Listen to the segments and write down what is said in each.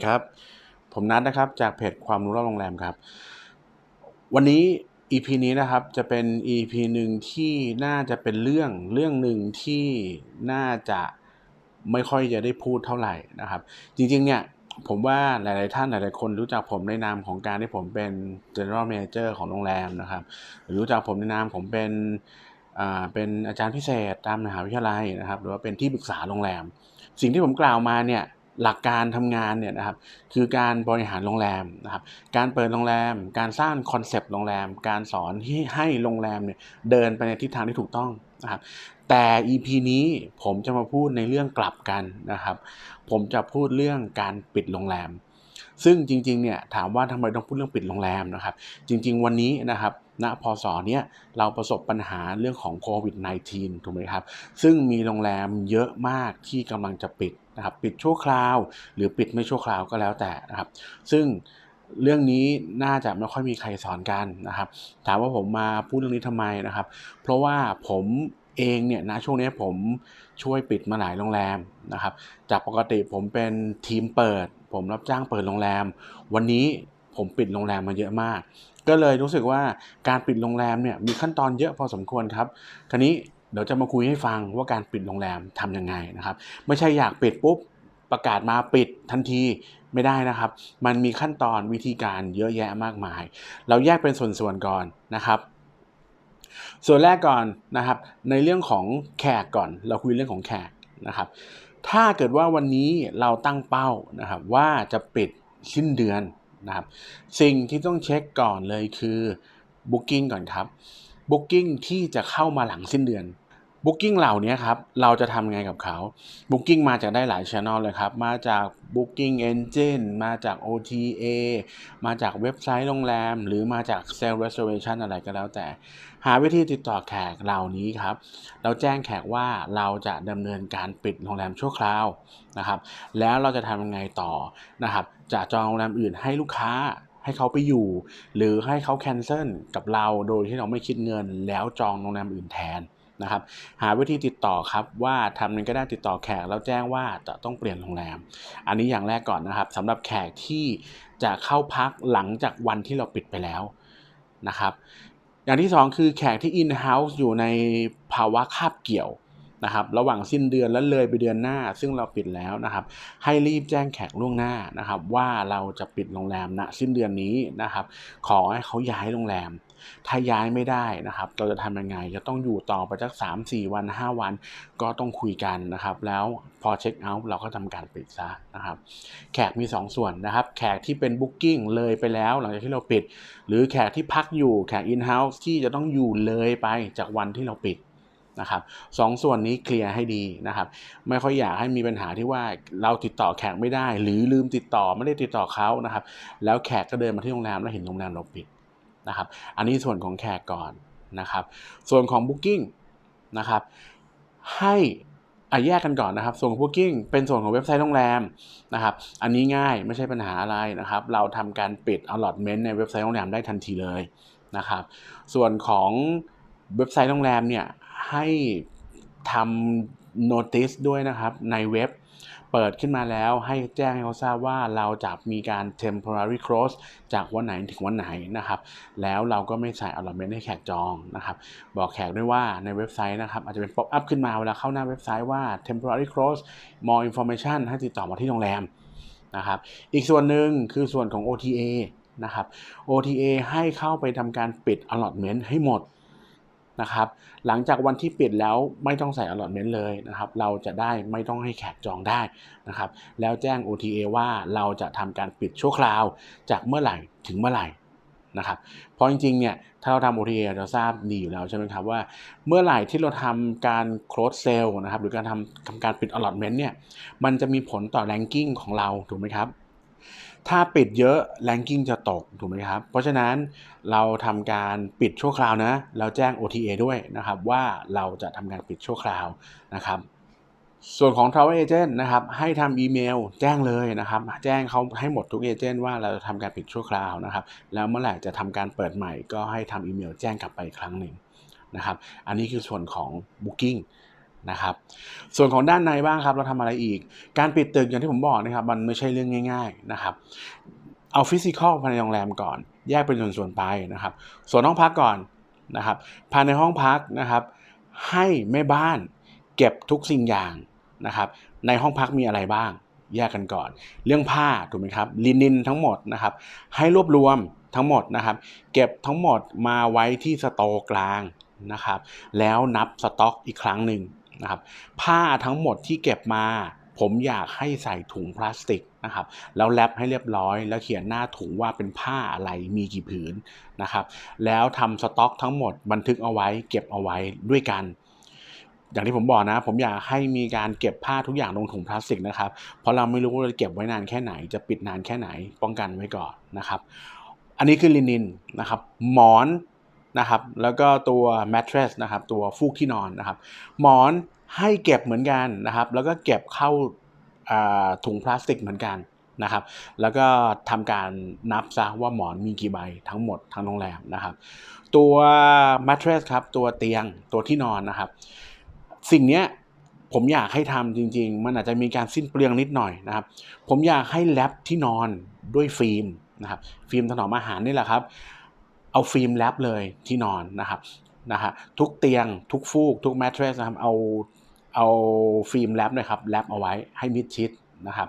วัสดีครับ ผมนัทนะครับจากเพจความรู้รอบโรงแรมครับ วันนี้ EP นี้นะครับจะเป็น EP หนึ่งที่น่าจะเป็นเรื่องเรื่องหนึ่งที่น่าจะไม่ค่อยจะได้พูดเท่าไหร่นะครับ จริงๆเนี่ยผมว่าหลายๆท่านหลายๆคนรู้จักผมในนามของการที่ผมเป็น General Manager ของโรงแรมนะครับ หรือรู้จักผมในนามผมเป็นเป็นอาจารย์พิเศษตามมหาวิทยาลัยนะครับ หรือว่าเป็นที่ปรึกษาโรงแรม สิ่งที่ผมกล่าวมาเนี่ย หลักการทำงานเนี่ยนะครับคือการบริหารโรงแรมนะครับการเปิดโรงแรม การสร้างคอนเซปต์โรงแรม การสอนที่ให้โรงแรมเนี่ยเดินไปในทิศทางที่ถูกต้องนะครับแต่ EP นี้ผมจะมาพูดในเรื่องกลับกันนะครับ ผมจะพูดเรื่องการปิดโรงแรม ซึ่งจริงๆเนี่ยถามว่าทำไมต้องพูดเรื่องปิดโรงแรมนะครับ จริง ๆ วันนี้นะครับณพศเนี้ยเราประสบปัญหาเรื่องของโควิด -19 ถูกไหมครับ ซึ่งมีโรงแรมเยอะมากที่กำลังจะปิด นะครับปิดชั่วคราว หรือปิดไม่ชั่วคราวก็แล้วแต่นะครับ ซึ่งเรื่องนี้น่าจะไม่ค่อยมีใครสอนกันนะครับ ถามว่าผมมาพูดเรื่องนี้ทำไมนะครับ เพราะว่าผมเองเนี่ยนะช่วงนี้ผมช่วยปิดมาหลายโรงแรมนะครับ จากปกติผมเป็นทีมเปิด ผมรับจ้างเปิดโรงแรม วันนี้ผมปิดโรงแรมมาเยอะมาก ก็เลยรู้สึกว่าการปิดโรงแรมเนี่ยมีขั้นตอนเยอะพอสมควรครับ คราวนี้ เดี๋ยวจะมาคุยให้ฟังว่าการปิดโรงแรมทำยังไงนะครับ ไม่ใช่อยากปิดปุ๊บประกาศมาปิดทันทีไม่ได้นะครับ มันมีขั้นตอนวิธีการเยอะแยะมากมาย เราแยกเป็นส่วนๆก่อนนะครับ ส่วนแรกก่อนนะครับ ในเรื่องของแขกก่อน เราคุยเรื่องของแขกนะครับ ถ้าเกิดว่าวันนี้เราตั้งเป้านะครับว่าจะปิดสิ้นเดือนนะครับ สิ่งที่ต้องเช็คก่อนเลยคือ Booking ก่อนครับ Booking ที่จะเข้ามาหลังสิ้นเดือน Booking เหล่านี้ครับ เราจะทำไงกับเขา Booking มาจากได้หลายช anel เลยครับ มาจาก Booking Engine มาจาก OTA มาจากเว็บไซต์โรงแรม หรือมาจาก Sales Reservation อะไรก็แล้วแต่ หาวิธีติดต่อแขกเหล่านี้ครับ เราแจ้งแขกว่าเราจะดำเนินการปิดโรงแรมชั่วคราวนะครับ แล้วเราจะทำยังไงต่อนะครับ จะจองโรงแรมอื่นให้ลูกค้า ให้เขาไปอยู่ หรือให้เขาแคนเซิลกับเราโดยที่เราไม่คิดเงิน แล้วจองโรงแรมอื่นแทนนะครับหาวิธีติดต่อครับว่าทำยังไงก็ได้ติดต่อแขกแล้วแจ้งว่าจะต้องเปลี่ยนโรงแรม อันนี้อย่างแรกก่อนนะครับสำหรับแขกที่จะเข้าพักหลังจากวันที่เราปิดไปแล้วนะครับ อย่างที่สองคือแขกที่ in house อยู่ในภาวะคาบเกี่ยว นะครับระหว่างสิ้นเดือนและเลยไปเดือนหน้า ซึ่งเราปิดแล้วนะครับ ให้รีบแจ้งแขกล่วงหน้านะครับ ว่าเราจะปิดโรงแรมณสิ้นเดือนนี้นะครับ ขอให้เขาย้ายโรงแรม ถ้าย้ายไม่ได้นะครับ เราจะทำยังไงจะต้องอยู่ต่อไปสัก 3 4 วัน 5 วัน ก็ต้องคุยกันนะครับ แล้วพอเช็คเอาท์เราก็ทำการปิดซะนะครับ แขกมี 2ส่วนนะครับ แขกที่เป็น Booking เลยไปแล้ว หลังจากที่เราปิด หรือแขกที่พักอยู่แขก In House ที่จะต้องอยู่เลยไปจากวันที่เราปิด นะครับสองส่วนนี้เคลียร์ให้ดีนะครับ ไม่ค่อยอยากให้มีปัญหาที่ว่าเราติดต่อแขกไม่ได้ หรือลืมติดต่อไม่ได้ติดต่อเขานะครับ แล้วแขกก็เดินมาที่โรงแรมแล้วเห็นโรงแรมเราปิดนะครับ อันนี้ส่วนของแขกก่อนนะครับ ส่วนของ Booking นะครับให้อะแยกกันก่อนนะครับ ส่วนของ Booking เป็นส่วนของเว็บไซต์โรงแรมนะครับ อันนี้ง่ายไม่ใช่ปัญหาอะไรนะครับ เราทำการปิด allotment ในเว็บไซต์โรงแรมได้ทันทีเลยนะครับ ส่วนของเว็บไซต์โรงแรมเนี่ย ให้ทำ notice ด้วยนะครับในเว็บ เปิดขึ้นมาแล้วให้แจ้งให้เขาทราบว่าเราจะมีการ temporary close จากวันไหนถึงวันไหนนะครับ แล้วเราก็ไม่ใส่ allotment ให้แขกจองนะครับ บอกแขกด้วยว่าในเว็บไซต์นะครับ อาจจะเป็น pop up ขึ้นมาเวลาเข้าหน้าเว็บไซต์ว่า temporary close more information ให้ติดต่อมาที่โรงแรมนะครับ อีกส่วนหนึ่งคือส่วนของ OTA นะครับ OTA ให้เข้าไปทำการปิด allotment ให้หมด นะครับหลังจากวันที่ปิดแล้วไม่ต้องใส่ allotment เลยนะครับเราจะได้ไม่ต้องให้แขกจองได้นะครับแล้วแจ้ง OTA ว่าเราจะทำการปิดชั่วคราว จากเมื่อไหร่ถึงเมื่อไหร่นะครับเพราะจริงๆเนี่ยถ้าเราทำ OTA เราทราบดีอยู่แล้วใช่ไหมครับว่า เมื่อไหร่ที่เราทำการ close sale นะครับหรือการทำทำการปิด allotment เนี่ยมันจะมีผลต่อ ranking ของเราถูกไหมครับ ถ้าปิดเยอะ ranking จะตกถูกไหมครับ เพราะฉะนั้นเราทำการปิดชั่วคราวนะเราแจ้ง OTA ด้วยนะครับว่าเราจะทำการปิดชั่วคราวนะครับส่วนของ Travel Agent นะครับให้ทำอีเมลแจ้งเลยนะครับแจ้งเขาให้หมดทุกเอเจนต์ว่าเราจะทำการปิดชั่วคราวนะครับแล้วเมื่อไหร่จะทำการเปิดใหม่ก็ให้ทำอีเมลแจ้งกลับไปอีกครั้งหนึ่งนะครับอันนี้คือส่วนของ Booking นะครับ ส่วนของด้านในบ้างครับ เราทำอะไรอีก การปิดตึกอย่างที่ผมบอกนะครับ มันไม่ใช่เรื่องง่าย ๆนะครับ เอาฟิสิกอลภายในโรงแรมก่อน แยกเป็นส่วนๆไปนะครับ ส่วนห้องพักก่อนนะครับ ภายในห้องพักนะครับ ให้แม่บ้านเก็บทุกสิ่งอย่างนะครับ ในห้องพักมีอะไรบ้าง แยกกันก่อน เรื่องผ้าถูกไหมครับลินินทั้งหมดนะครับ ให้รวบรวมทั้งหมดนะครับ เก็บทั้งหมดมาไว้ที่สโตร์กลางนะครับ แล้วนับสต็อกอีกครั้งหนึ่ง นะครับ ผ้าทั้งหมดที่เก็บมาผมอยากให้ใส่ถุงพลาสติกนะครับแล้วแรปให้เรียบร้อย แล้วเขียนหน้าถุงว่าเป็นผ้าอะไรมีกี่ผืนนะครับ แล้วทำสต็อกทั้งหมดบันทึกเอาไว้ เก็บเอาไว้ด้วยกัน อย่างที่ผมบอกนะ ผมอยากให้มีการเก็บผ้าทุกอย่างลงถุงพลาสติกนะครับ เพราะเราไม่รู้ว่าจะเก็บไว้นานแค่ไหน จะปิดนานแค่ไหน ป้องกันไว้ก่อนนะครับ อันนี้คือลินินนะครับ หมอน นะครับแล้วก็ตัวแมทเทรสนะครับตัวฟูกที่นอนนะครับหมอนให้เก็บเหมือนกันนะครับ แล้วก็เก็บเข้าถุงพลาสติกเหมือนกันนะครับ แล้วก็ทำการนับซะว่าหมอนมีกี่ใบทั้งหมดทั้งโรงแรมนะครับ ตัวแมทเทรสครับตัวเตียงตัวที่นอนนะครับ สิ่งนี้ผมอยากให้ทำจริง ๆ มันอาจจะมีการสิ้นเปลืองนิดหน่อยนะครับ ผมอยากให้แรปที่นอนด้วยฟิล์มนะครับฟิล์มถนอมอาหารนี่แหละครับ เอาฟิล์มแรปเลยที่นอนนะครับนะฮะทุกเตียงทุกฟูก ทุกแมทเทรสนะครับเอาเอาฟิล์มแรปนะครับแรปเอาไว้ให้มิดชิดนะครับ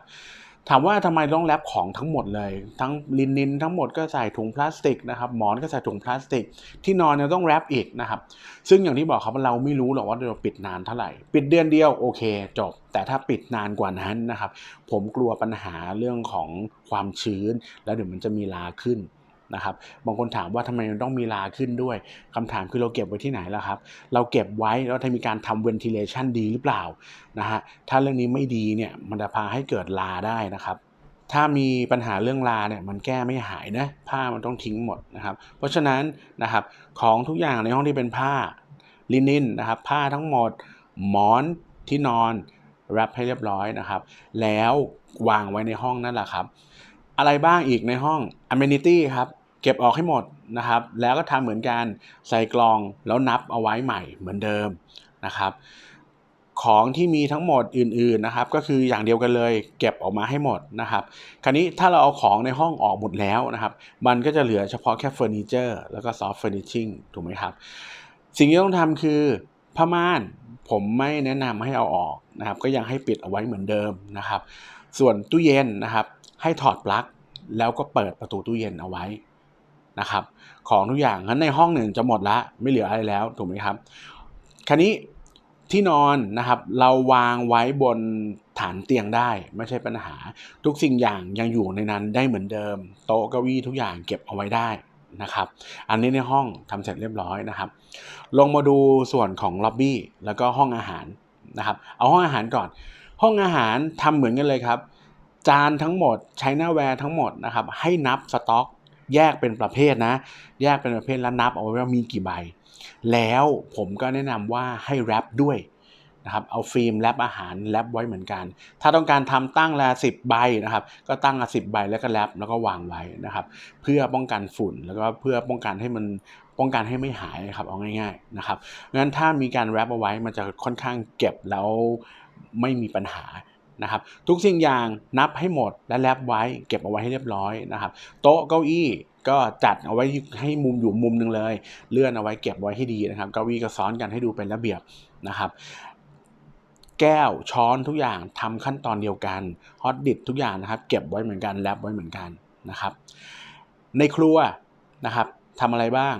ถามว่าทำไมต้องแรปของทั้งหมดเลย ทั้งลินินทั้งหมดก็ใส่ถุงพลาสติกนะครับหมอนก็ใส่ถุงพลาสติก ที่นอนเนี่ยต้องแรปอีกนะครับ ซึ่งอย่างที่บอกครับเราไม่รู้หรอกว่าเราปิดนานเท่าไหร่ ปิดเดือนเดียวโอเคจบ แต่ถ้าปิดนานกว่านั้นนะครับ ผมกลัวปัญหาเรื่องของความชื้น แล้วเดี๋ยวมันจะมีลาขึ้น นะครับบางคนถามว่าทำไมมันต้องมีลาขึ้นด้วยคำถามคือเราเก็บไว้ที่ไหนแล่ะครับ เราเก็บไว้แล้วถ้ามีการทำ ventilation ดีหรือเปล่านะฮะถ้าเรื่องนี้ไม่ดีเนี่ยมันจะพาให้เกิดลาได้นะครับถ้ามีปัญหาเรื่องลาเนี่ยมันแก้ไม่หายนะผ้ามันต้องทิ้งหมดนะครับ เพราะฉะนั้นนะครับของทุกอย่างในห้องที่เป็นผ้าลินินนะครับ ผ้าทั้งหมดหมอนที่นอนแรปให้เรียบร้อยนะครับ แล้ววางไว้ในห้องนั่นแหละครับ อะไรบ้างอีกในห้อง amenity ครับ เก็บออกให้หมดนะครับ แล้วก็ทำเหมือนกันใส่กล่องแล้วนับเอาไว้ใหม่เหมือนเดิมนะครับ ของที่มีทั้งหมดอื่นๆนะครับ ก็คืออย่างเดียวกันเลย เก็บออกมาให้หมดนะครับ คราวนี้ถ้าเราเอาของในห้องออกหมดแล้วนะครับ มันก็จะเหลือเฉพาะแค่เฟอร์นิเจอร์แล้วก็ซอฟต์เฟอร์นิชิ่งถูกไหมครับ สิ่งที่ต้องทำคือผ้าม่านผมไม่แนะนำให้เอาออกนะครับ ก็ยังให้ปิดเอาไว้เหมือนเดิมนะครับ ส่วนตู้เย็นนะครับ ให้ถอดปลั๊กแล้วก็เปิดประตูตู้เย็นเอาไว้ นะครับของทุกอย่างงั้นในห้องหนึ่งจะหมดละไม่เหลืออะไรแล้วถูกไหมครับคราวนี้ที่นอนนะครับเราวางไว้บนฐานเตียงได้ไม่ใช่ปัญหา ทุกสิ่งอย่างยังอยู่ในนั้นได้เหมือนเดิม โต๊ะเก้าอี้ทุกอย่างเก็บเอาไว้ได้นะครับ อันนี้ในห้องทำเสร็จเรียบร้อยนะครับ ลงมาดูส่วนของล็อบบี้แล้วก็ห้องอาหารนะครับ เอาห้องอาหารก่อน ห้องอาหารทำเหมือนกันเลยครับ จานทั้งหมดใช้หน้าแวร์ทั้งหมดนะครับ ให้นับสต็อก แยกเป็นประเภทนะ แยกเป็นประเภทแล้วนับเอาไว้ว่ามีกี่ใบ แล้วผมก็แนะนำว่าให้แรปด้วยนะครับเอาฟิล์มแรปอาหารแรปไว้เหมือนกัน ถ้าต้องการทำตั้งละสิบใบนะครับ ก็ตั้งละสิบใบแล้วก็แรปแล้วก็วางไว้นะครับ เพื่อป้องกันฝุ่นแล้วก็เพื่อป้องกันให้มันป้องกันให้ไม่หายครับเอาง่ายๆนะครับงั้นถ้ามีการแรปเอาไว้มันจะค่อนข้างเก็บแล้วไม่มีปัญหา นะครับทุกสิ่งอย่างนับให้หมดและแรปไว้ เก็บเอาไว้ให้เรียบร้อยนะครับโต๊ะเก้าอี้ก็จัดเอาไว้ให้มุมอยู่มุมหนึ่งเลย เลื่อนเอาไว้เก็บไว้ให้ดีนะครับเก้าอี้ก็ซ้อนกันให้ดูเป็นระเบียบนะครับแก้วช้อนทุกอย่างทำขั้นตอนเดียวกันฮอตดิตทุกอย่างนะครับเก็บไว้เหมือนกันแรปไว้เหมือนกันนะครับในครัวนะครับทำอะไรบ้าง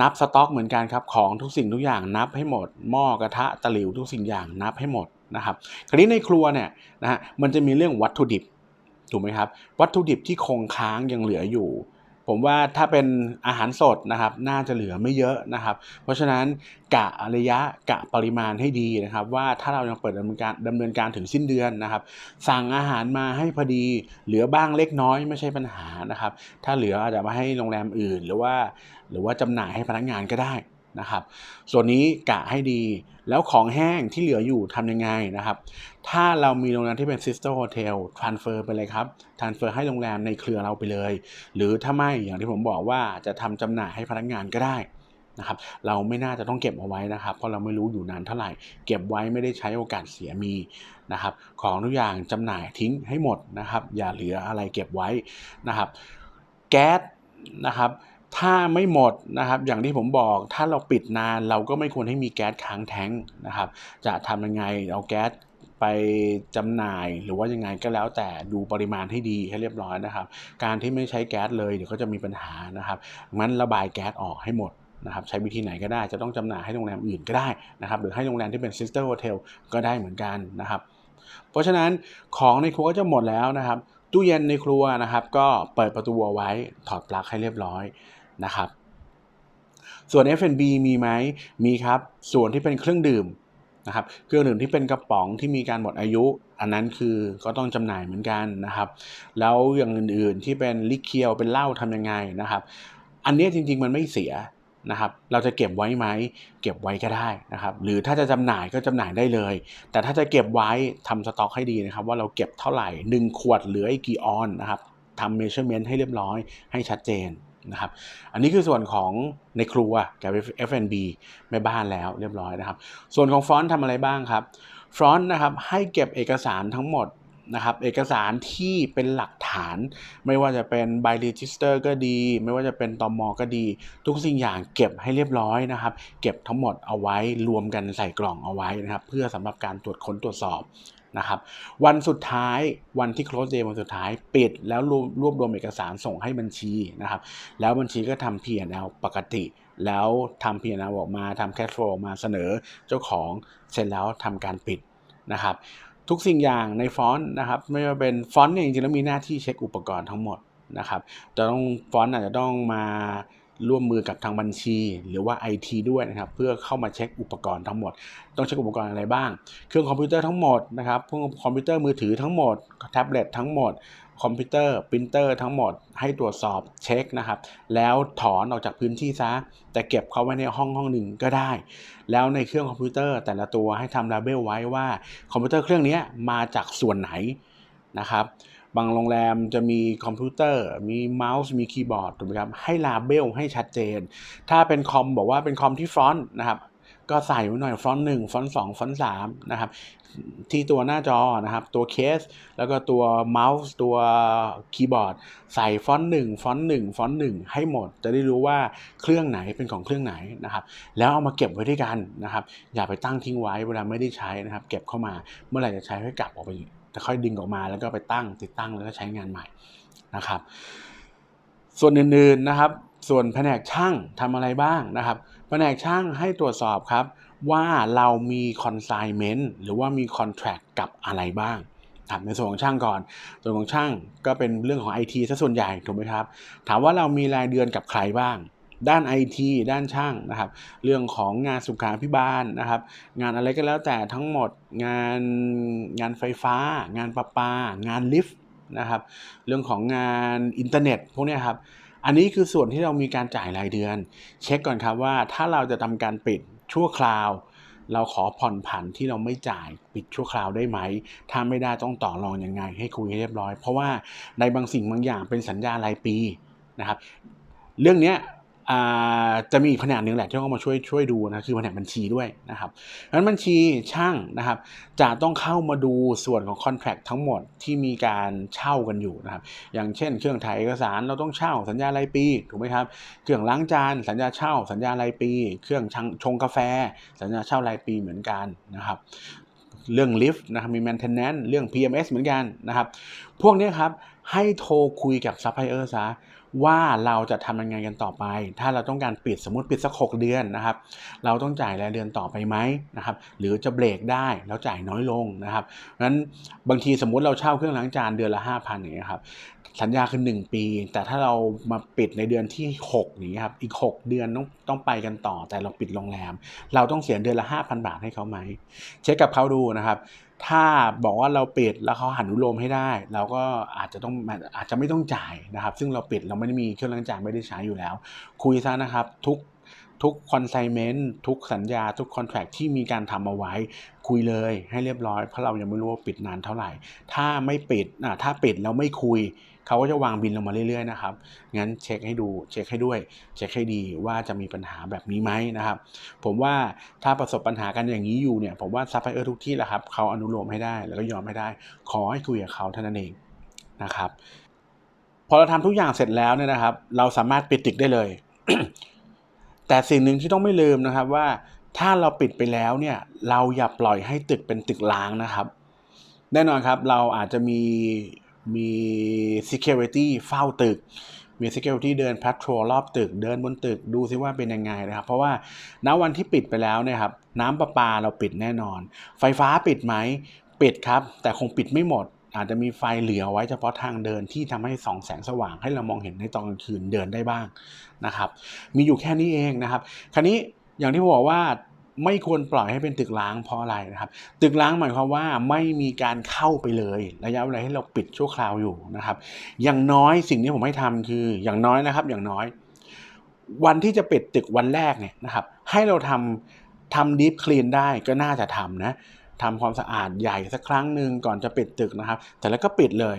นับสต็อกเหมือนกันครับของทุกสิ่งทุกอย่างนับให้หมด หม้อกระทะตะหลิวทุกสิ่งอย่างนับให้หมด นะครับ คราวนี้ในครัวเนี่ยนะฮะมันจะมีเรื่องวัตถุดิบถูกไหมครับ วัตถุดิบที่คงค้างยังเหลืออยู่ ผมว่าถ้าเป็นอาหารสดนะครับ น่าจะเหลือไม่เยอะนะครับ เพราะฉะนั้นกะระยะกะปริมาณให้ดีนะครับ ว่าถ้าเรายังเปิดดำเนินการดำเนินการถึงสิ้นเดือนนะครับ สั่งอาหารมาให้พอดีเหลือบ้างเล็กน้อยไม่ใช่ปัญหานะครับ ถ้าเหลืออาจจะมาให้โรงแรมอื่น หรือว่า หรือว่าจำหน่ายให้พนักงานก็ได้ นะครับ ส่วนนี้กะให้ดีแล้วของแห้งที่เหลืออยู่ทำยังไงนะครับ ถ้าเรามีโรงแรมที่เป็น sister hotel transfer ไปเลยครับ transfer ให้โรงแรมในเครือเราไปเลย หรือถ้าไม่อย่างที่ผมบอกว่าจะทำจำหน่ายให้พนักงานก็ได้นะครับเราไม่น่าจะต้องเก็บเอาไว้นะครับ เพราะเราไม่รู้อยู่นานเท่าไหร่ เก็บไว้ไม่ได้ใช้โอกาสเสียมีนะครับ ของทุกอย่างจำหน่ายทิ้งให้หมดนะครับ อย่าเหลืออะไรเก็บไว้นะครับ แก๊สนะครับ ถ้าไม่หมดนะครับอย่างที่ผมบอกถ้าเราปิดนานเราก็ไม่ควรให้มีแก๊สค้างแท้งนะครับ จะทำยังไงเอาแก๊สไปจำหน่ายหรือว่ายังไงก็แล้วแต่ดูปริมาณให้ดีให้เรียบร้อยนะครับ การที่ไม่ใช้แก๊สเลยเดี๋ยวก็จะมีปัญหานะครับงั้นระบายแก๊สออกให้หมดนะครับใช้วิธีไหนก็ได้จะต้องจำหน่ายให้โรงแรมอื่นก็ได้นะครับหรือให้โรงแรมที่เป็น sister hotel ก็ได้เหมือนกันนะครับ เพราะฉะนั้นของในครัวก็จะหมดแล้วนะครับตู้เย็นในครัวนะครับ ก็เปิดประตูเอาไว้ถอดปลั๊กให้เรียบร้อย นะครับ ส่วน F&B มีไหมมีครับ ส่วนที่เป็นเครื่องดื่มนะครับ เครื่องดื่มที่เป็นกระป๋องที่มีการหมดอายุ อันนั้นคือก็ต้องจำหน่ายเหมือนกันนะครับ แล้วอย่างอื่นๆที่เป็นลิเคียวเป็นเหล้าทำยังไงนะครับ อันนี้จริงๆมันไม่เสียนะครับ เราจะเก็บไว้ไหม เก็บไว้ก็ได้นะครับ หรือถ้าจะจำหน่ายก็จำหน่ายได้เลย แต่ถ้าจะเก็บไว้ทำสต็อกให้ดีนะครับ ว่าเราเก็บเท่าไหร่ 1 ขวดเหลือกี่ออนนะครับทำ measurement ให้เรียบร้อยให้ชัดเจน นะครับ อันนี้คือส่วนของในครัวกับ F&B แม่บ้านแล้วเรียบร้อยนะครับ ส่วนของฟอนต์ทำอะไรบ้างครับฟอนต์นะครับให้เก็บเอกสารทั้งหมดนะครับเอกสารที่เป็นหลักฐานไม่ว่าจะเป็นใบ register ก็ดี ไม่ว่าจะเป็นตอมอก็ดี ทุกสิ่งอย่างเก็บให้เรียบร้อยนะครับ เก็บทั้งหมดเอาไว้รวมกันใส่กล่องเอาไว้นะครับ เพื่อสำหรับการตรวจค้นตรวจสอบ นะครับวันสุดท้ายวันที่ close day วันสุดท้ายปิดแล้วรวบรวบรวมเอกสารส่งให้บัญชีนะครับแล้วบัญชีก็ทำ P&L ปกติ แล้วทำ P&L ออกมาทำ cash flow มาเสนอเจ้าของเสร็จแล้วทำการปิดนะครับทุกสิ่งอย่างในฟอนต์นะครับไม่ว่าเป็นฟอนต์เนี่ยจริงๆแล้วมีหน้าที่เช็คอุปกรณ์ทั้งหมดนะครับจะต้องฟอนต์อาจจะต้องมา ร่วมมือกับทางบัญชี หรือว่า IT ด้วยนะครับ เพื่อเข้ามาเช็คอุปกรณ์ทั้งหมด ต้องเช็คอุปกรณ์อะไรบ้าง เครื่องคอมพิวเตอร์ทั้งหมดนะครับพวกคอมพิวเตอร์มือถือทั้งหมดแท็บเล็ตทั้งหมดคอมพิวเตอร์ปรินเตอร์ทั้งหมดให้ตรวจสอบเช็คนะครับ แล้วถอนออกจากพื้นที่ซะ แต่เก็บเขาไว้ในห้องห้องหนึ่งก็ได้ แล้วในเครื่องคอมพิวเตอร์แต่ละตัวให้ทำลาเบลไว้ว่าคอมพิวเตอร์เครื่องนี้มาจากส่วนไหนนะครับ บางโรงแรมจะมีคอมพิวเตอร์ มีเมาส์ มีคีย์บอร์ดถูกไหมครับ ให้ลาเบลให้ชัดเจน ถ้าเป็นคอมบอกว่าเป็นคอมที่ฟอนต์นะครับ ก็ใส่ไว้หน่อยฟอนต์หนึ่งฟอนต์สองฟอนต์สามนะครับ ที่ตัวหน้าจอนะครับ ตัวเคส แล้วก็ตัวเมาส์ ตัวคีย์บอร์ด ใส่ฟอนต์หนึ่งฟอนต์หนึ่งฟอนต์หนึ่งให้หมด จะได้รู้ว่าเครื่องไหนเป็นของเครื่องไหนนะครับ แล้วเอามาเก็บไว้ด้วยกันนะครับ อย่าไปตั้งทิ้งไว้เวลาไม่ได้ใช้นะครับ เก็บเข้ามา เมื่อไหร่จะใช้ให้กลับออกไป จะค่อยดึงออกมาแล้วก็ไปตั้งติดตั้งแล้วก็ใช้งานใหม่นะครับ ส่วนอื่นๆนะครับ ส่วนแผนกช่างทำอะไรบ้างนะครับ แผนกช่างให้ตรวจสอบครับ ว่าเรามี consignment หรือว่ามี contract กับอะไรบ้างถามในส่วนของช่างก่อน ส่วนของช่างก็เป็นเรื่องของ IT ซะส่วนใหญ่ถูกไหมครับ ถามว่าเรามีรายเดือนกับใครบ้าง ด้าน IT ด้านช่างนะครับ เรื่องของงานสุขาพิบาลนะครับ งานอะไรก็แล้วแต่ทั้งหมดงานงานไฟฟ้า งานประปา งานลิฟต์นะครับ เรื่องของงานอินเทอร์เน็ตพวกนี้ครับอันนี้คือส่วนที่เรามีการจ่ายรายเดือน เช็คก่อนครับว่าถ้าเราจะทำการปิดชั่วคราว เราขอผ่อนผันที่เราไม่จ่ายปิดชั่วคราวได้ไหม ถ้าไม่ได้ต้องต่อรองยังไง ให้คุยให้เรียบร้อย เพราะว่าในบางสิ่งบางอย่างเป็นสัญญารายปีนะครับ เรื่องเนี้ย จะมีอีกแผนกหนึ่งแหละที่ต้องมาช่วยช่วยดูนะคือแผนกบัญชีด้วยนะครับเพราะฉะนั้นบัญชีช่างนะครับ จะต้องเข้ามาดูส่วนของคอนแท c t ทั้งหมดที่มีการเช่ากันอยู่นะครับอย่างเช่น เครื่องถ่ายเอกสารเราต้องเช่าสัญญารายปีถูกไหมครับเครื่องล้างจานสัญญาเช่า สัญญารายปี เครื่องชงกาแฟ สัญญาเช่ารายปีเหมือนกันนะครับเรื่องลิฟต์นะครับมี maintenance เรื่อง PMS เหมือนกันนะครับ พวกนี้ครับ ให้โทรคุยกับซัพพลายเออร์ซะ ว่าเราจะทำยังไงกันต่อไป ถ้าเราต้องการปิดสมมติปิดสัก 6 เดือนนะครับ เราต้องจ่ายรายเดือนต่อไปไหมนะครับ หรือจะเบรกได้แล้วจ่ายน้อยลงนะครับงั้นบางทีสมมุติเราเช่าเครื่องล้างจานเดือนละ 5,000อย่างเงี้ยครับสัญญาคือ 1 ปี แต่ถ้าเรามาปิดในเดือนที่6อย่างเงี้ยครับอีก 6 เดือนต้องต้องไปกันต่อแต่เราปิดโรงแรม เราต้องเสียเดือนละ 5,000 บาทให้เขาไหม เช็คกับเขาดูนะครับ ถ้าบอกว่าเราปิดแล้วเขาหันุโลมให้ได้ เราก็อาจจะต้องอาจจะไม่ต้องจ่ายนะครับ ซึ่งเราปิดเราไม่ได้มีเครื่องล้างจานไม่ได้ใช้อยู่แล้ว คุยซะนะครับทุกทุกคอนไซเมนต์ทุกสัญญา ทุกคอนแทคที่มีการทำเอาไว้ คุยเลยให้เรียบร้อย เพราะเรายังไม่รู้ว่าปิดนานเท่าไหร่ ถ้าไม่ปิดอ่าถ้าปิดแล้วไม่คุย เขาก็จะวางบินลงมาเรื่อยๆนะครับ งั้นเช็คให้ดูเช็คให้ด้วย เช็คให้ดีว่าจะมีปัญหาแบบนี้ไหมนะครับ ผมว่าถ้าประสบปัญหากันอย่างนี้อยู่เนี่ยผมว่าซัพพลายเออร์ทุกที่แหละครับเขาอนุโลมให้ได้แล้วก็ยอมให้ได้ ขอให้คุยกับเขาเท่านั้นเองนะครับ พอเราทำทุกอย่างเสร็จแล้วเนี่ยนะครับ เราสามารถปิดตึกได้เลย แต่สิ่งหนึ่งที่ต้องไม่ลืมนะครับว่าถ้าเราปิดไปแล้วเนี่ย เราอย่าปล่อยให้ตึกเป็นตึกล้างนะครับ แน่นอนครับ เราอาจจะมี มี security เฝ้าตึก มี security เดิน patrol รอบตึก เดินบนตึกดูซิว่าเป็นยังไงนะครับ เพราะว่าณวันที่ปิดไปแล้วเนี่ยครับน้ำประปาเราปิดแน่นอน ไฟฟ้าปิดไหมปิดครับ แต่คงปิดไม่หมด อาจจะมีไฟเหลือไว้เฉพาะทางเดินที่ทำให้สองแสงสว่างให้เรามองเห็นในตอนกลางคืนเดินได้บ้างนะครับ มีอยู่แค่นี้เองนะครับ คราวนี้อย่างที่ผมบอกว่า ไม่ควรปล่อยให้เป็นตึกล้างเพราะอะไรนะครับ ตึกล้างหมายความว่าไม่มีการเข้าไปเลย ระยะเวลาให้เราปิดชั่วคราวอยู่นะครับ อย่างน้อยสิ่งที่ผมให้ทำคืออย่างน้อยนะครับ อย่างน้อย วันที่จะปิดตึกวันแรกเนี่ยนะครับ ให้เราทำทำดีฟคลีนได้ก็น่าจะทำนะทำความสะอาดใหญ่สักครั้งหนึ่งก่อนจะปิดตึกนะครับ แต่แล้วก็ปิดเลย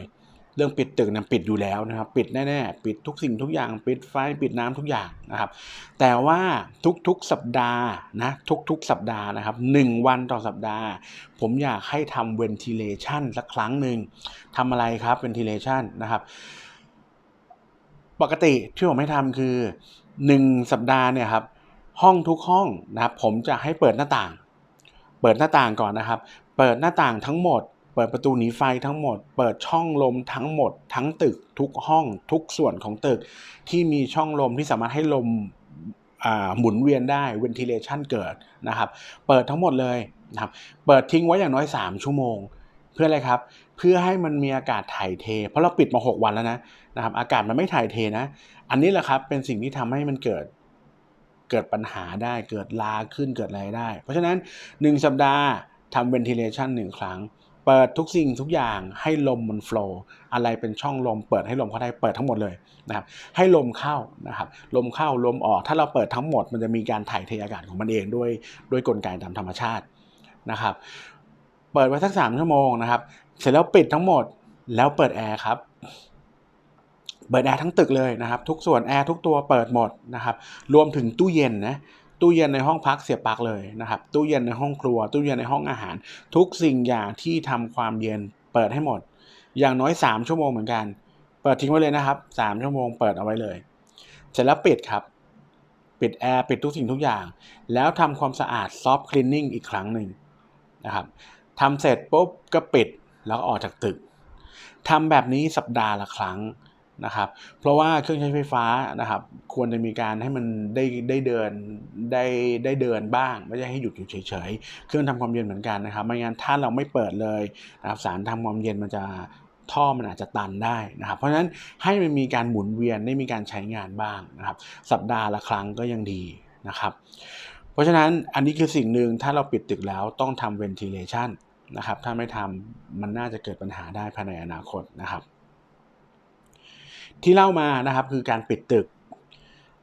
เรื่องปิดตึกเนี่ยปิดอยู่แล้วนะครับ ปิดแน่ๆ ปิดทุกสิ่งทุกอย่าง ปิดไฟปิดน้ำทุกอย่างนะครับ แต่ว่าทุกๆสัปดาห์นะทุกๆสัปดาห์นะครับหนึ่งวันต่อสัปดาห์ ผมอยากให้ทำ ventilation สักครั้งหนึ่งทำอะไรครับ ventilation นะครับ ปกติที่ผมให้ทำคือ1สัปดาห์เนี่ยครับห้องทุกห้องนะครับผมจะให้เปิดหน้าต่าง เปิดหน้าต่างก่อนนะครับ เปิดหน้าต่างทั้งหมด เปิดประตูหนีไฟทั้งหมด เปิดช่องลมทั้งหมด ทั้งตึกทุกห้องทุกส่วนของตึก ที่มีช่องลมที่สามารถให้ลมหมุนเวียนได้ ventilation เกิดนะครับ เปิดทั้งหมดเลยนะครับ เปิดทิ้งไว้อย่างน้อย 3 ชั่วโมง เพื่ออะไรครับ เพื่อให้มันมีอากาศถ่ายเท เพราะเราปิดมา 6 วันแล้วนะนะครับ อากาศมันไม่ถ่ายเทนะ อันนี้แหละครับเป็นสิ่งที่ทำให้มันเกิดเกิดปัญหาได้ เกิดลาขึ้นเกิดอะไรได้ เพราะฉะนั้น 1 สัปดาห์ทำ ventilation 1 ครั้ง เปิดทุกสิ่งทุกอย่างให้ลมมัน flow อะไรเป็นช่องลม เปิดให้ลมเข้าได้เปิดทั้งหมดเลยนะครับให้ลมเข้านะครับลมเข้าลมออก ถ้าเราเปิดทั้งหมดมันจะมีการถ่ายเทอากาศของมันเองด้วยด้วยกลไกตามธรรมชาตินะครับ เปิดไว้สักสามชั่วโมงนะครับ เสร็จแล้วปิดทั้งหมดแล้วเปิดแอร์ครับเปิดแอร์ทั้งตึกเลยนะครับ ทุกส่วนแอร์ทุกตัวเปิดหมดนะครับ รวมถึงตู้เย็นนะ ตู้เย็นในห้องพักเสียบปลั๊กเลยนะครับ ตู้เย็นในห้องครัว ตู้เย็นในห้องอาหาร ทุกสิ่งอย่างที่ทำความเย็นเปิดให้หมด อย่างน้อย 3 ชั่วโมงเหมือนกัน เปิดทิ้งไว้เลยนะครับ 3 ชั่วโมงเปิดเอาไว้เลย เสร็จแล้วปิดครับ ปิดแอร์ปิดทุกสิ่งทุกอย่าง แล้วทำความสะอาดซอฟต์คลีนนิ่งอีกครั้งหนึ่งนะครับทำเสร็จปุ๊บก็ปิดแล้วก็ออกจากตึกทำแบบนี้สัปดาห์ละครั้ง นะครับเพราะว่าเครื่องใช้ไฟฟ้านะครับควรจะมีการให้มันได้ได้เดินได้ได้เดินบ้าง ไม่ใช่ให้หยุดอยู่เฉยๆ เครื่องทำความเย็นเหมือนกันนะครับไม่งั้นถ้าเราไม่เปิดเลยนะครับสารทำความเย็นมันจะท่อมันอาจจะตันได้นะครับ เพราะฉะนั้นให้มันมีการหมุนเวียนได้มีการใช้งานบ้างนะครับ สัปดาห์ละครั้งก็ยังดีนะครับ เพราะฉะนั้นอันนี้คือสิ่งหนึ่งถ้าเราปิดตึกแล้วต้องทำ ventilation นะครับ ถ้าไม่ทำมันน่าจะเกิดปัญหาได้ภายในอนาคตนะครับ ที่เล่ามานะครับคือการปิดตึก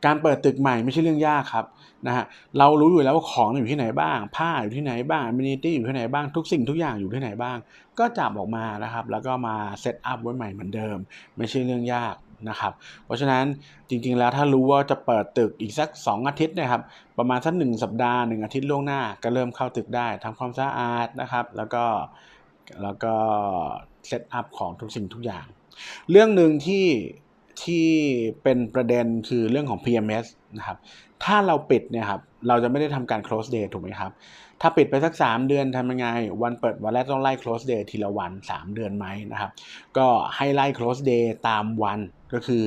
การเปิดตึกใหม่ไม่ใช่เรื่องยากครับนะฮะเรารู้อยู่แล้วว่าของอยู่ที่ไหนบ้าง ผ้าอยู่ที่ไหนบ้างมินิตี้อยู่ที่ไหนบ้างทุกสิ่งทุกอย่างอยู่ที่ไหนบ้าง ก็จับออกมานะครับ แล้วก็มาเซตอัพไว้ใหม่เหมือนเดิม ไม่ใช่เรื่องยากนะครับ เพราะฉะนั้นจริงๆแล้วถ้ารู้ว่าจะเปิดตึกอีกสัก 2 อาทิตย์นะครับ ประมาณสักหนึ่งสัปดาห์หนึ่งอาทิตย์ล่วงหน้าก็เริ่มเข้าตึกได้ทำความสะอาดนะครับ แล้วก็แล้วก็เซตอัพของทุกสิ่งทุกอย่าง เรื่องหนึ่งที่ที่เป็นประเด็นคือเรื่องของ PMS นะครับ ถ้าเราปิดเนี่ยครับเราจะไม่ได้ทำการ close day ถูกไหมครับ ถ้าปิดไปสัก 3 เดือนทำยังไง วันเปิดวันแรกต้องไล่ close day ทีละวัน 3 เดือนไหมนะครับ ก็ให้ไล่ close day ตามวันก็คือ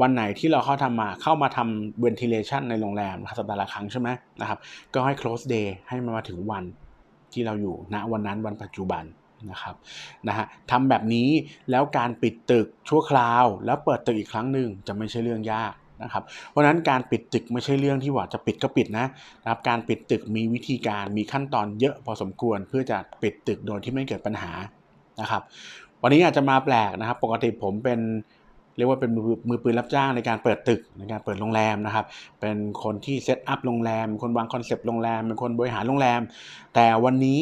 วันไหนที่เราเข้าทำมาเข้ามาทำ ventilation ในโรงแรมสัปดาห์ละครั้งใช่ไหมนะครับ ก็ให้ close day ให้มันมาถึงวันที่เราอยู่ณวันนั้นวันปัจจุบัน นะครับนะฮะทำแบบนี้แล้วการปิดตึกชั่วคราว แล้วเปิดตึกอีกครั้งหนึ่งจะไม่ใช่เรื่องยากนะครับเพราะนั้นการปิดตึกไม่ใช่เรื่องที่ว่าจะปิดก็ปิดนะนะครับการปิดตึกมีวิธีการมีขั้นตอนเยอะพอสมควรเพื่อจะปิดตึกโดยที่ไม่เกิดปัญหานะครับวันนี้อาจจะมาแปลกนะครับ ปกติผมเป็นเรียกว่าเป็นมือมือปืนรับจ้างในการเปิดตึกในการเปิดโรงแรมนะครับ เป็นคนที่เซตอัพโรงแรม คนวางคอนเซปต์โรงแรมเป็นคนบริหารโรงแรม แต่วันนี้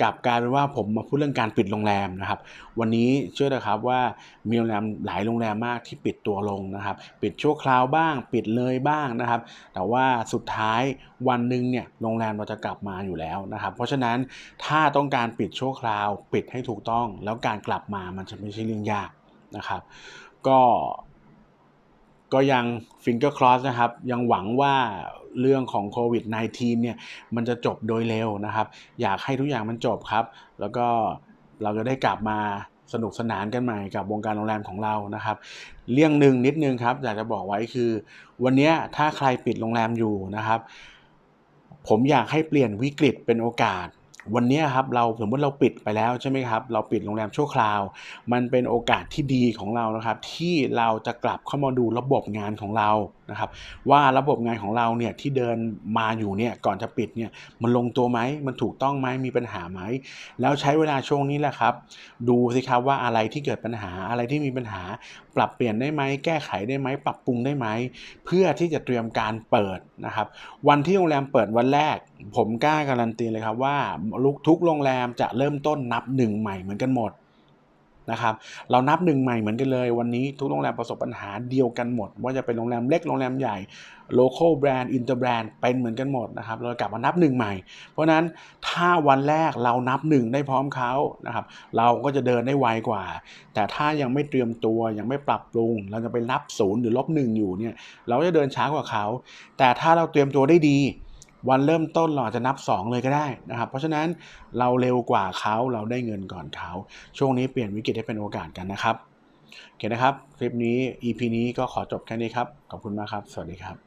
กลับกลายเป็นว่าผมมาพูดเรื่องการปิดโรงแรมนะครับ วันนี้เชื่อนะครับว่ามีโรงแรมหลายโรงแรมมากที่ปิดตัวลงนะครับ ปิดชั่วคราวบ้าง ปิดเลยบ้างนะครับ แต่ว่าสุดท้ายวันหนึ่งเนี่ยโรงแรมเราจะกลับมาอยู่แล้วนะครับ เพราะฉะนั้นถ้าต้องการปิดชั่วคราว ปิดให้ถูกต้อง แล้วการกลับมามันจะไม่ใช่เรื่องยากนะครับ ก็ ก็ยังฟิงเกอร์คลอสนะครับ ยังหวังว่าเรื่องของโควิด -19 เนี่ยมันจะจบโดยเร็วนะครับ อยากให้ทุกอย่างมันจบครับ แล้วก็เราจะได้กลับมาสนุกสนานกันใหม่กับวงการโรงแรมของเรานะครับ เรื่องหนึ่งนิดนึงครับ อยากจะบอกไว้คือ วันนี้ถ้าใครปิดโรงแรมอยู่นะครับ ผมอยากให้เปลี่ยนวิกฤตเป็นโอกาส วันนี้ครับเราสมมติเราปิดไปแล้วใช่ไหมครับ เราปิดโรงแรมชั่วคราว มันเป็นโอกาสที่ดีของเรานะครับที่เราจะกลับเข้ามาดูระบบงานของเรานะครับว่าระบบงานของเราเนี่ยที่เดินมาอยู่เนี่ยก่อนจะปิดเนี่ยมันลงตัวไหมมันถูกต้องไหมมีปัญหาไหมแล้วใช้เวลาช่วงนี้แหละครับ ดูสิครับว่าอะไรที่เกิดปัญหาอะไรที่มีปัญหา ปรับเปลี่ยนได้ไหมแก้ไขได้ไหมปรับปรุงได้ไหมเพื่อที่จะเตรียมการเปิดนะครับ วันที่โรงแรมเปิดวันแรกผมกล้าการันตีเลยครับว่าทุกโรงแรมจะเริ่มต้นนับหนึ่งใหม่เหมือนกันหมดนะครับเรานับหนึ่งใหม่เหมือนกันเลย วันนี้ทุกโรงแรมประสบปัญหาเดียวกันหมด ว่าจะเป็นโรงแรมเล็กโรงแรมใหญ่ local brand inter brand เป็นเหมือนกันหมดนะครับเรากลับมานับหนึ่งใหม่ เพราะฉะนั้นถ้าวันแรกเรานับหนึ่งได้พร้อมเขานะครับเราก็จะเดินได้ไวกว่า แต่ถ้ายังไม่เตรียมตัวยังไม่ปรับปรุง เราจะไปนับศูนย์หรือลบหนึ่งอยู่เนี่ยเราจะเดินช้ากว่าเขาแต่ถ้าเราเตรียมตัวได้ดี วันเริ่มต้นเราอาจจะนับ 2 เลยก็ได้นะครับ เพราะฉะนั้นเราเร็วกว่าเขาเราได้เงินก่อนเขาช่วงนี้เปลี่ยนวิกฤตให้เป็นโอกาสกันนะครับโอเคนะครับ คลิปนี้ EP นี้ก็ขอจบแค่นี้ครับ ขอบคุณมากครับ สวัสดีครับ